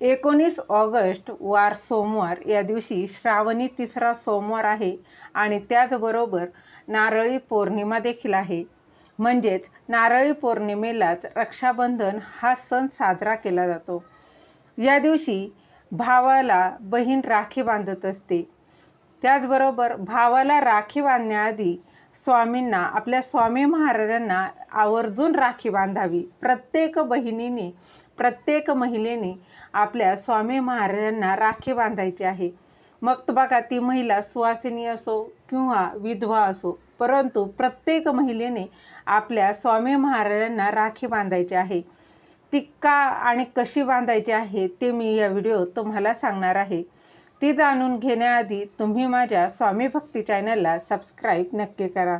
एकोणीस ऑगस्ट वार सोमवार या दिवशी श्रावणी तिसरा सोमवार आहे आणि त्याचबरोबर नारळी पौर्णिमा देखील आहे. म्हणजेच नारळी पौर्णिमेलाच रक्षाबंधन हा सण साजरा केला जातो. या दिवशी भावाला बहीण राखी बांधत असते. त्याचबरोबर भावाला राखी बांधण्याआधी स्वामींना आपल्या स्वामी महाराजांना आवर्जून राखी बांधावी. प्रत्येक बहिणीने प्रत्येक महिलेने आपल्या स्वामी महाराजांना राखी बांधायची आहे. मग तर बघा ती महिला सुवासिनी असो किंवा विधवा असो परंतु प्रत्येक महिलेने आपल्या स्वामी महाराजांना राखी बांधायची आहे. ती का आणि कशी बांधायची आहे ते मी या व्हिडिओ तुम्हाला सांगणार आहे. ती जाणून घेण्याआधी तुम्ही माझ्या स्वामी भक्ती चॅनलला सबस्क्राईब नक्की करा.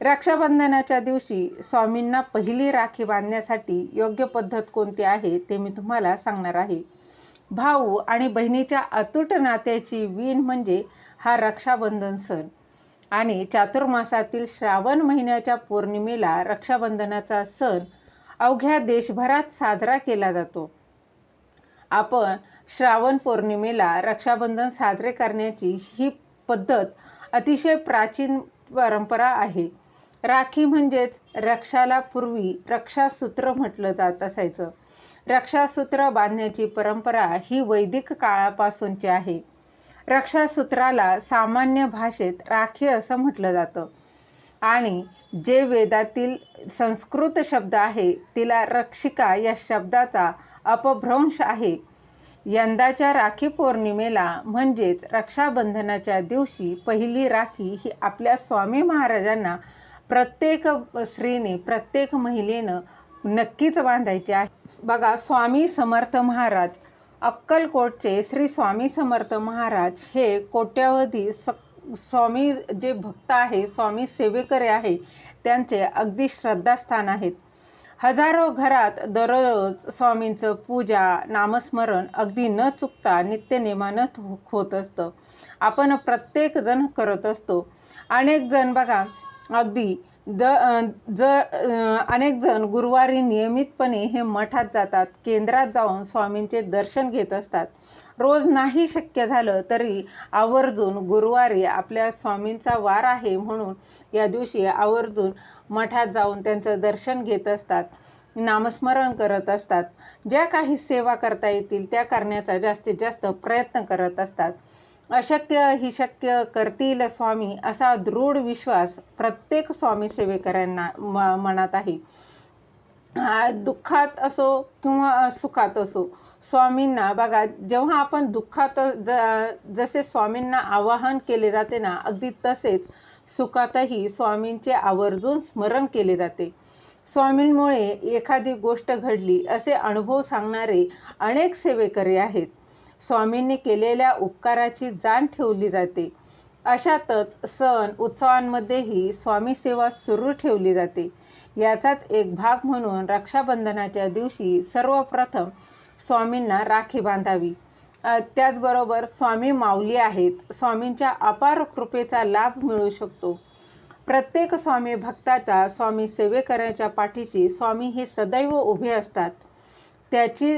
रक्षाबंधनाच्या दिवशी स्वामींना पहिली राखी बांधण्यासाठी योग्य पद्धत कोणती आहे ते मी तुम्हाला सांगणार आहे. भाऊ आणि बहिणीच्या अतूट नात्याची वीण म्हणजे हा रक्षाबंधन सण. आणि चातुर्मासातील श्रावण महिन्याच्या पौर्णिमेला रक्षाबंधनाचा सण अवघ्या देशभरात साजरा केला जातो. आपण श्रावण पौर्णिमेला रक्षाबंधन साजरे करण्याची ही पद्धत अतिशय प्राचीन परंपरा आहे. राखी म्हणजेच रक्षाला पूर्वी रक्षासूत्र म्हटलं जात असायचं. रक्षासूत्र बांधण्याची परंपरा ही वैदिक काळापासूनची आहे. रक्षासूत्राला सामान्य भाषेत राखी असं म्हटलं जातं. आणि जे वेदातील संस्कृत शब्द आहे तिला रक्षिका या शब्दाचा अपभ्रंश आहे. यंदाच्या राखी पौर्णिमेला म्हणजेच रक्षाबंधनाच्या दिवशी पहिली राखी ही आपल्या स्वामी महाराजांना प्रत्येक स्त्रीने प्रत्येक महिलेनं नक्कीच बांधायची आहे. बघा स्वामी समर्थ महाराज अक्कलकोटचे श्री स्वामी समर्थ महाराज हे कोट्यावधी स स्वामी जे भक्त आहे स्वामी सेवेकरी आहे त्यांचे अगदी श्रद्धास्थान आहेत. हजारो घरात दररोज स्वामींचं पूजा नामस्मरण अगदी न चुकता नित्यनेमानं हो, होत असतं. आपण प्रत्येक जण करत असतो. अनेक जण बघा अगदी. द ज अनेक जण गुरुवारी नियमितपणे हे मठात जातात केंद्रात जाऊन स्वामींचे दर्शन घेत असतात. रोज नाही शक्य झालं तरी आवर्जून गुरुवारी आपल्या स्वामींचा वार आहे म्हणून या दिवशी आवर्जून मठात जाऊन त्यांचं दर्शन घेत असतात नामस्मरण करत असतात. ज्या काही सेवा करता येतील त्या करण्याचा जास्तीत जास्त प्रयत्न करत असतात. अशक्य ही शक्य करतील स्वामी असा दृढ विश्वास प्रत्येक स्वामी सेवेकरांना म मनात आहे. दुःखात असो किंवा सुखात असो स्वामींना बघा जेव्हा आपण दुःखात ज जसे स्वामींना आवाहन केले जाते ना अगदी तसेच सुखातही स्वामींचे आवर्जून स्मरण केले जाते. स्वामींमुळे एखादी गोष्ट घडली असे अनुभव सांगणारे अनेक सेवेकरी आहेत. स्वामींनी केलेल्या उपकाराची जाण ठेवली जाते. अशातच सण उत्सवांमध्येही स्वामी सेवा सुरू ठेवली जाते. याचाच एक भाग म्हणून रक्षाबंधनाच्या दिवशी सर्वप्रथम स्वामींना राखी बांधावी. त्याचबरोबर स्वामी माऊली आहेत. स्वामींच्या अपार कृपेचा लाभ मिळू शकतो. प्रत्येक स्वामी भक्ताच्या स्वामी सेवेकऱ्याच्या पाठीशी स्वामी हे सदैव उभे असतात. त्याची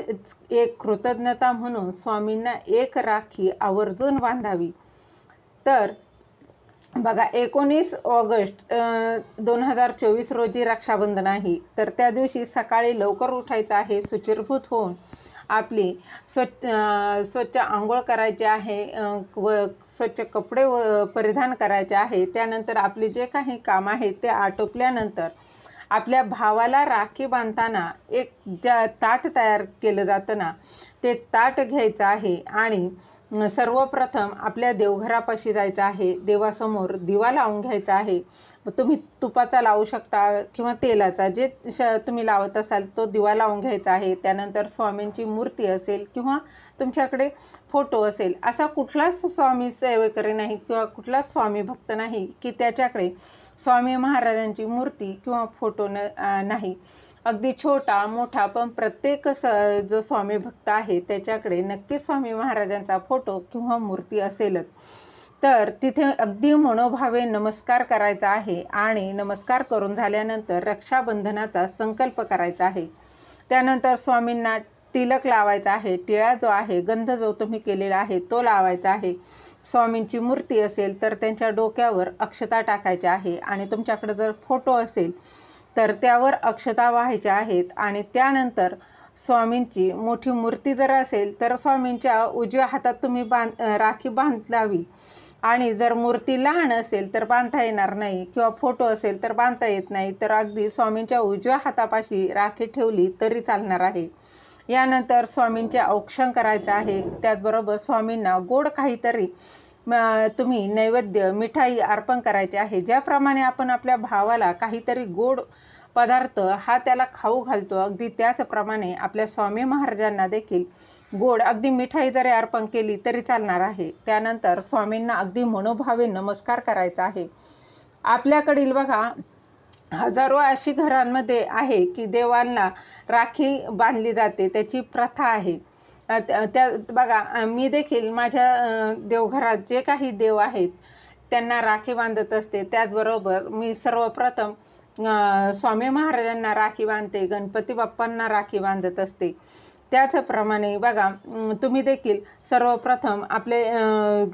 एक कृतज्ञता म्हणून स्वामींना एक राखी आवर्जून बांधावी. तर बघा एकोणीस ऑगस्ट दोन हजार चोवीस रोजी रक्षाबंधन आहे. तर त्या दिवशी सकाळी लवकर उठायचं आहे सुचिरभूत होऊन आपली स्वच्छ स्वच्छ आंघोळ करायची आहे व स्वच्छ कपडे व परिधान करायचे आहे. त्यानंतर आपले जे काही काम आहे ते आटोपल्यानंतर आपल्या भावाला राखी बांधताना एक ज्या ताट तयार केलं जातं ना ते ताट घ्यायचं आहे आणि सर्वप्रथम आपल्या देवघरापाशी जायचं आहे देवासमोर दिवा लावून घ्यायचा आहे. तुम्ही तुपाचा लावू शकता किंवा तेलाचा जे श तुम्ही लावत असाल तो दिवा लावून घ्यायचा आहे. त्यानंतर स्वामींची मूर्ती असेल किंवा तुमच्याकडे फोटो असेल असा कुठलाच स्वामी सेवेकरी नाही किंवा कुठलाच स्वामी भक्त नाही की त्याच्याकडे स्वामी महाराजांची मूर्ती किंवा फोटो न नाही. अगदी छोटा मोठा पण प्रत्येक स जो स्वामी भक्त आहे त्याच्याकडे नक्कीच स्वामी महाराजांचा फोटो किंवा मूर्ती असेलच. तर तिथे अगदी मनोभावे नमस्कार करायचा आहे आणि नमस्कार करून झाल्यानंतर रक्षाबंधनाचा संकल्प करायचा आहे. त्यानंतर स्वामींना तिलक लावायचा आहे टिळा जो आहे गंध जो तुम्ही केलेला आहे तो लावायचा आहे. स्वामींची मूर्ती असेल तर त्यांच्या डोक्यावर अक्षता टाकायच्या आहे. आणि तुमच्याकडे जर फोटो असेल तर त्यावर अक्षता व्हायच्या आहेत. आणि त्यानंतर स्वामींची मोठी मूर्ती जर असेल तर स्वामींच्या उजव्या हातात तुम्ही बांध राखी बांधावी आणि जर मूर्ती लहान असेल तर बांधता येणार नाही. किंवा फोटो असेल तर बांधता येत नाही. तर अगदी स्वामींच्या उजव्या हातापाशी राखी ठेवली तरी चालणार आहे. यानंतर स्वामींचे औक्षण करायचं आहे. त्याचबरोबर स्वामींना गोड काहीतरी तुम्ही नैवेद्य मिठाई अर्पण करायची आहे. ज्याप्रमाणे आपण आपल्या भावाला काहीतरी गोड पदार्थ हा त्याला खाऊ घालतो. अगदी त्याचप्रमाणे आपल्या स्वामी महाराजांना देखील गोड अगदी मिठाई जरी अर्पण केली तरी चालणार आहे. त्यानंतर स्वामींना अगदी मनोभावे नमस्कार करायचा आहे. आपल्याकडील बघा हजारो अशी घरांमध्ये आहे की देवांना राखी बांधली जाते त्याची प्रथा आहे. त्या त्या- बघा मी देखील माझ्या देवघरात जे काही देव आहेत त्यांना राखी बांधत असते. त्याचबरोबर मी सर्वप्रथम स्वामी महाराजांना राखी बांधते गणपती बाप्पांना राखी बांधत असते. त्याचप्रमाणे बघा तुम्ही देखील सर्वप्रथम आपले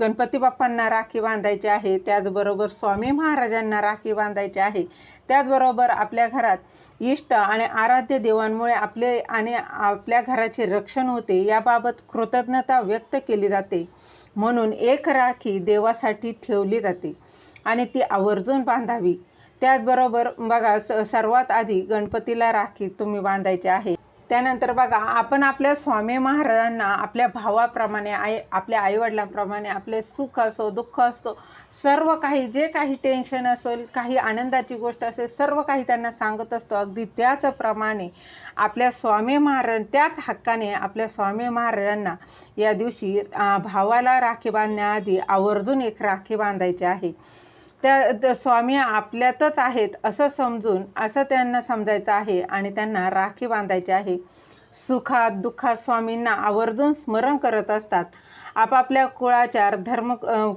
गणपती बाप्पांना राखी बांधायची आहे त्याचबरोबर स्वामी महाराजांना राखी बांधायची आहे. त्याचबरोबर आपल्या घरात इष्ट आणि आराध्य देवांमुळे आपले आणि आपल्या घराचे रक्षण होते याबाबत कृतज्ञता व्यक्त केली जाते. म्हणून एक राखी देवासाठी ठेवली जाते आणि ती आवर्जून बांधावी. त्याचबरोबर बघा स सर्वात आधी गणपतीला राखी तुम्ही बांधायची आहे. त्यानंतर बघा आपण आपल्या स्वामी महाराजांना आपल्या भावाप्रमाणे आई आपल्या आईवडिलांप्रमाणे आपले सुख असो दुःख असतो सर्व काही जे काही टेन्शन असेल काही आनंदाची गोष्ट असेल सर्व काही त्यांना सांगत असतो. अगदी त्याचप्रमाणे आपल्या स्वामी महाराज त्याच हक्काने आपल्या स्वामी महाराजांना या दिवशी भावाला राखी बांधण्याआधी आवर्जून एक राखी बांधायची आहे. त्या स्वामी आपल्यातच आहेत असं समजून असं त्यांना समजायचं आहे आणि त्यांना राखी बांधायची आहे. सुखात दुःखात स्वामींना आवर्जून स्मरण करत असतात. आपापल्या कुळाचार धर्म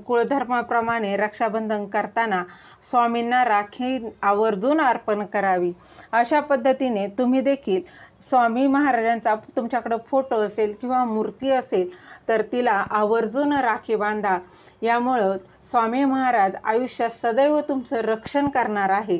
कुळधर्माप्रमाणे रक्षाबंधन करताना स्वामींना राखी आवर्जून अर्पण करावी. अशा पद्धतीने तुम्ही देखील स्वामी महाराजांचा तुमच्याकडं फोटो असेल किंवा मूर्ती असेल तर तिला आवर्जून राखी बांधा. यामुळं स्वामी महाराज आयुष्यात सदैव तुमचं रक्षण करणार आहे.